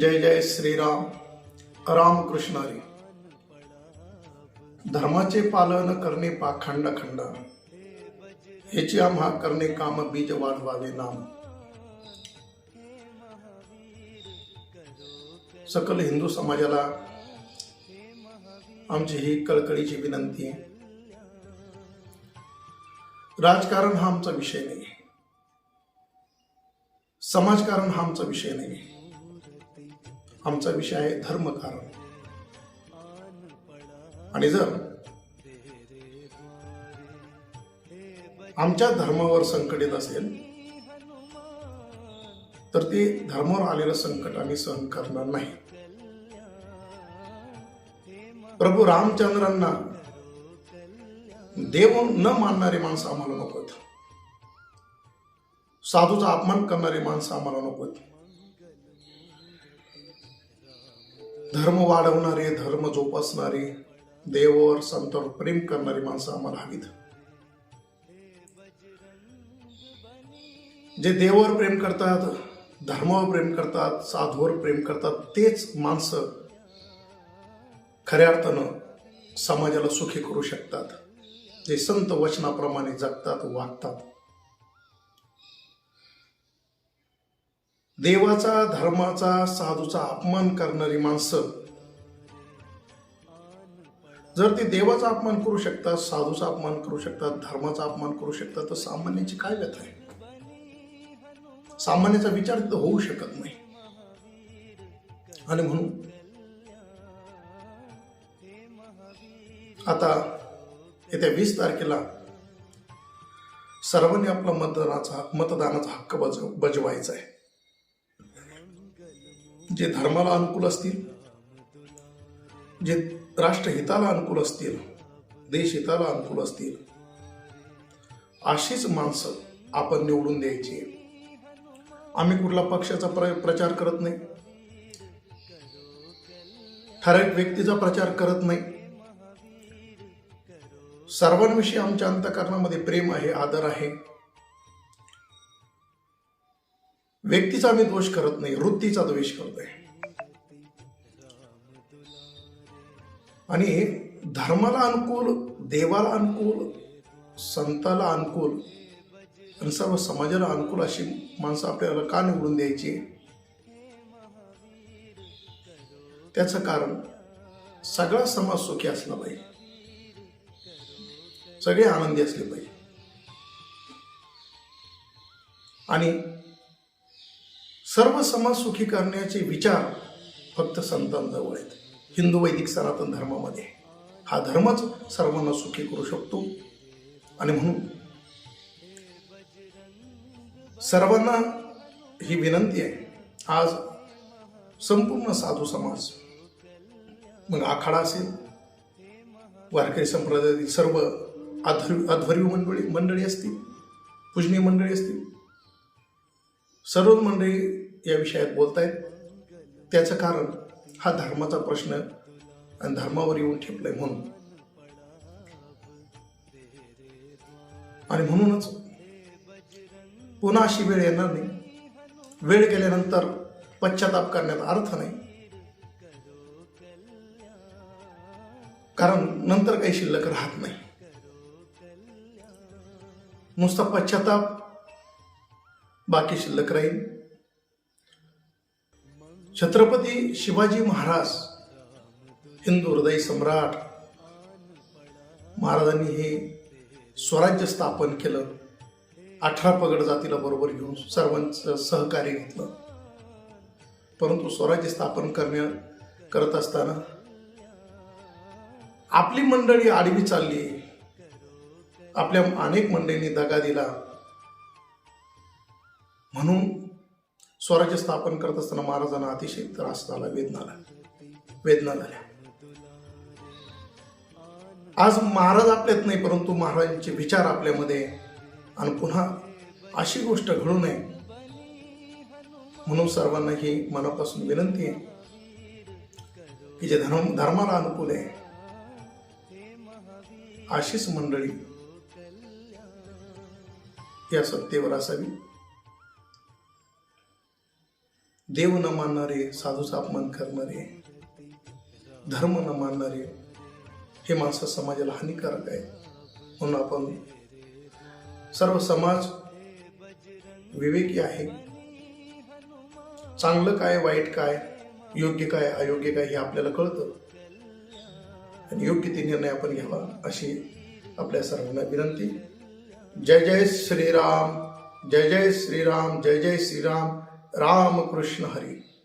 जय जय श्रीराम रामकृष्ण हरी धर्माचे पालन करणे पाखंड खंड. हेची आम्हा करणे काम बीज वाढवावे नाम. सकल हिंदू समाजाला आमची ही कळकळीची विनंती. आहे राजकारण हा आमचा विषय नाही. समाजकारण हा आमचा विषय नाही. आमचा विषय आहे धर्मकारण. आणि जर आमच्या धर्मावर संकट येत असेल तर ते धर्मावर आलेलं संकट आम्ही सहन करणार नाही. प्रभू रामचंद्रांना देव न मानणारे माणसं आम्हाला नकोत. साधूचा अपमान करणारी माणसं आम्हाला नकोत. धर्म वाढवणारे धर्म जोपासणारे देवावर संतांवर प्रेम करणारी माणसं आम्हाला हवीत. जे देवावर प्रेम करतात धर्मावर प्रेम करतात साधूवर प्रेम करतात तेच माणसं खऱ्या अर्थानं समाजाला सुखी करू शकतात. जे संत वचनाप्रमाणे जगतात वागतात. देवाचा धर्माचा साधूचा अपमान करणारी माणसं. जर ते देवाचा अपमान करू शकतात साधूचा अपमान करू शकतात धर्माचा अपमान करू शकतात तर सामान्याची काय व्यथा आहे? सामान्याचा विचार तिथं होऊ शकत नाही. आणि म्हणून आता येत्या वीस तारखेला सर्वांनी आपला मतदानाचा मतदानाचा हक्क बज बजवायचा आहे. जे धर्माला अनुकूल असतील जे राष्ट्रहिताला अनुकूल असतील देशहिताला अनुकूल असतील अशीच माणसं आपण निवडून द्यायची. आम्ही कुठला पक्षाचा प्र प्रचार करत नाही. ठराविक व्यक्तीचा प्रचार करत नाही. सर्वांविषयी आमच्या अंतकरणामध्ये प्रेम आहे आदर आहे. व्यक्तीचा आम्ही दोष करत नाही वृत्तीचा द्वेष करतोय. आणि धर्माला अनुकूल देवाला अनुकूल संताला अनुकूल आणि सर्व समाजाला अनुकूल अशी माणसं आपल्याला का निवडून द्यायची? त्याचं कारण सगळा समाज सुखी असला पाहिजे. सगळे आनंदी असले पाहिजे. आणि सर्व समाज सुखी करण्याचे विचार फक्त संतांजवळ आहेत. हिंदू वैदिक सनातन धर्मामध्ये. हा धर्मच सर्वांना सुखी करू शकतो. आणि म्हणून सर्वांना ही विनंती आहे आज संपूर्ण साधू समाज मग आखाडा असेल वारकरी संप्रदायातील सर्व अध्वर अध्वर्यू मंडळी मंडळी असतील पूजनीय मंडळी असतील सर्व मंडळी या विषयात बोलतायत. त्याचं कारण हा धर्माचा प्रश्न आणि धर्मावर येऊन ठेपलाय म्हणून. आणि म्हणूनच पुन्हा अशी वेळ येणार नाही. वेळ गेल्यानंतर पश्चाताप करण्यात अर्थ नाही. कारण नंतर काही शिल्लक राहत नाही. नुसता पश्चाताप बाकी शिल्लक राहील. छत्रपती शिवाजी महाराज हिंदू हृदय सम्राट महाराजांनी हे स्वराज्य स्थापन केलं. अठरा पगड जातीला बरोबर घेऊन सर्वांचं सहकार्य घेतलं. परंतु स्वराज्य स्थापन करण्या करत असताना आपली मंडळी आडवी चालली. आपल्या अनेक मंडळींनी दगा दिला. म्हणून स्वराज्य स्थापन करत असताना महाराजांना अतिशय त्रास झाला वेदना वेदना झाल्या. आज महाराज आपल्यात नाही परंतु महाराजांचे विचार आपल्यामध्ये आणि पुन्हा अशी गोष्ट घडू नये. म्हणून सर्वांना ही मनापासून विनंती आहे की जे धर्म धर्माला अनुकूल आहे अशीच मंडळी या सत्तेवर असावी. देव न मानणारे साधूचा अपमान करणारे धर्म न मानणारे हे माणसं समाजाला हानिकारक आहे म्हणून आपण सर्व समाज विवेकी आहे. चांगलं काय वाईट काय योग्य काय अयोग्य काय हे आपल्याला कळतं. आणि योग्य ते निर्णय आपण घ्यावा अशी आपल्या सर्वांना विनंती. जय जय श्रीराम जय जय श्रीराम जय जय श्रीराम. राम कृष्ण हरी।